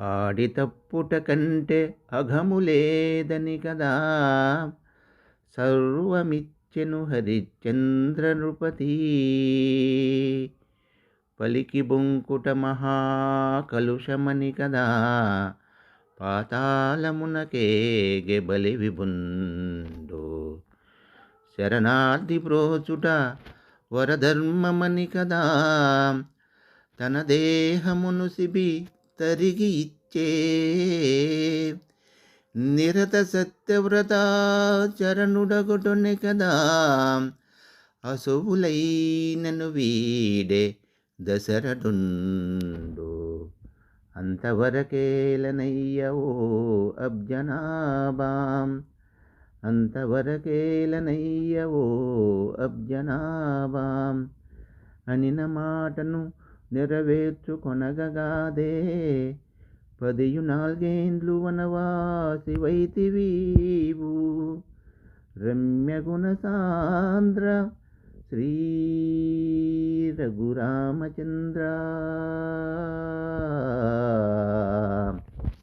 ఆడి తప్పుట కంటే అఘములేదని కదా. సర్వమిచ్చెను హరిశ్చంద్ర నృపతి పలికి బొంకుట మహాకలుషమని కదా. పాతాళమునకేగె బలి విభుండు. శరణార్థి ప్రోచుట వరధర్మమని కదా. తన దేహమును సిబి తరిగి ఇచ్చే నిరత సత్యవ్రత చరణుడగొటొని కదా. అసువులైనను వీడే దశరథుండు. అంతవరకేలనయ్యవో అబ్జనాభాం. అంతవరకేలనయ్యవో అబ్జనాభాం. అనిన మాటను నెరవేర్చుకొనగగాదే. పదియు నాలుగేండ్లు వనవాసి వైతివీవు రమ్యగుణ సాంద్ర శ్రీ రఘురామచంద్ర.